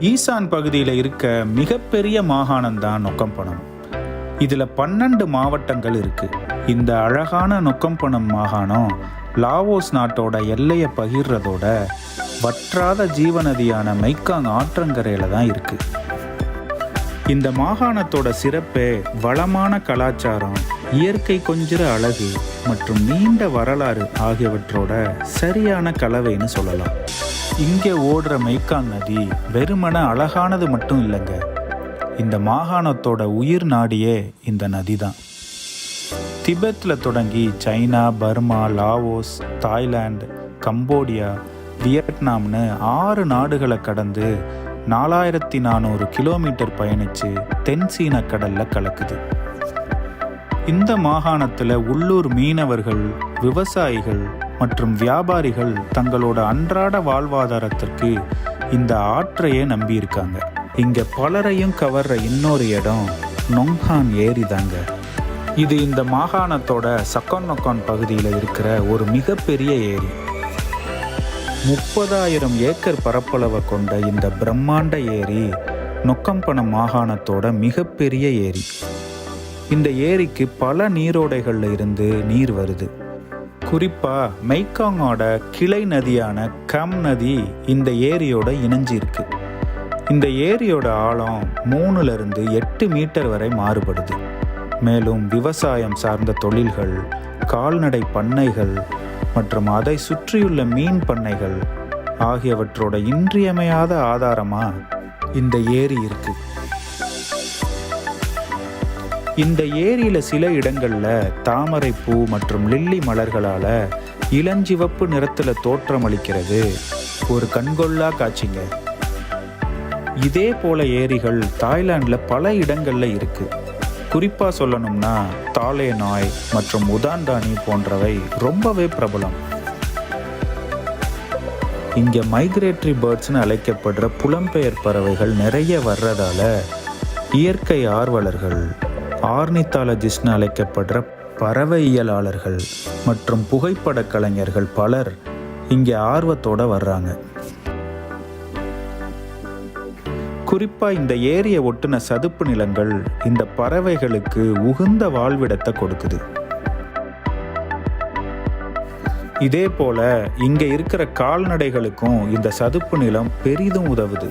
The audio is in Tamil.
ஈசான் பகுதியில் இருக்க மிகப்பெரிய மாகாணம் தான் நொக்கம்பணம் இதில் பன்னெண்டு மாவட்டங்கள் இருக்கு. இந்த அழகான நொக்கம்பணம் மாகாணம் லாவோஸ் நாட்டோட எல்லையை பகிர்றதோட வற்றாத ஜீவநதியான மைக்காங் ஆற்றங்கரையில் தான் இருக்கு. இந்த மாகாணத்தோட சிறப்பே வளமான கலாச்சாரம் இயற்கை கொஞ்சிற அழகு மற்றும் நீண்ட வரலாறு ஆகியவற்றோட சரியான கலவைன்னு சொல்லலாம். இங்கே ஓடுற மெய்க்காங் நதி வெறுமன அழகானது மட்டும் இல்லைங்க. இந்த மாகாணத்தோட உயிர் நாடியே இந்த நதி தான் திபெத்தில் தொடங்கி China Burma Laos Thailand Cambodia வியட்நாம்னு ஆறு நாடுகளை கடந்து நாலாயிரத்தி நானூறு கிலோமீட்டர் பயணித்து தென் சீன கடலில் கலக்குது. இந்த மாகாணத்தில் உள்ளூர் மீனவர்கள் விவசாயிகள் மற்றும் வியாபாரிகள் தங்களோட அன்றாட வாழ்வாதாரத்திற்கு இந்த ஆற்றையே நம்பியிருக்காங்க. இங்க பலரையும் கவர்ற இன்னொரு இடம் நொங்ஹான் ஏரி தாங்க இது இந்த மாகாணத்தோட சக்கான் நொக்கான் பகுதியில் இருக்கிற ஒரு மிகப்பெரிய ஏரி. முப்பதாயிரம் ஏக்கர் பரப்பளவை கொண்ட இந்த பிரம்மாண்ட ஏரி நொக்கம்பணம் மாகாணத்தோட மிகப்பெரிய ஏரி. இந்த ஏரிக்கு பல நீரோடைகளில் இருந்து நீர் வருது. குறிப்பாக மெய்காங்கோட கிளை நதியான கம் நதி இந்த ஏரியோட இணைஞ்சிருக்கு. இந்த ஏரியோட ஆழம் மூணுலேருந்து எட்டு மீட்டர் வரை மாறுபடுது. மேலும் விவசாயம் சார்ந்த தொழில்கள் கால்நடை பண்ணைகள் மற்றும் அதை சுற்றியுள்ள மீன் பண்ணைகள் ஆகியவற்றோட இன்றியமையாத ஆதாரமாக இந்த ஏரி இருக்குது இந்த ஏரியில சில இடங்கள்ல தாமரை பூ மற்றும் லில்லி மலர்களால இளஞ்சிவப்பு நிறத்துல தோற்றமளிக்கிறது ஒரு கண்கொள்ளா காட்சிங்க. இதே போல ஏரிகள் தாய்லாண்டில் பல இடங்கள்ல இருக்கு. குறிப்பா சொல்லணும்னா தாலே நாய் மற்றும் உதான்டானி போன்றவை ரொம்பவே பிரபலம். இங்க மைக்ரேட்டரி பேர்ட்ஸ்னு அழைக்கப்படுற புலம்பெயர் பறவைகள் நிறைய வர்றதால இயற்கை ஆர்வலர்கள் ஆர்னித்தாலஜிஸ்ட்னு அழைக்கப்படுற பறவையியலாளர்கள் மற்றும் புகைப்பட கலைஞர்கள் பலர் இங்கே ஆர்வத்தோட வர்றாங்க. குறிப்பாக இந்த ஏரியை ஒட்டுன சதுப்பு நிலங்கள் இந்த பறவைகளுக்கு உகுந்த வாழ்விடத்தை கொடுக்குது. இதே போல இங்கே இருக்கிற கால்நடைகளுக்கும் இந்த சதுப்பு நிலம் பெரிதும் உதவுது.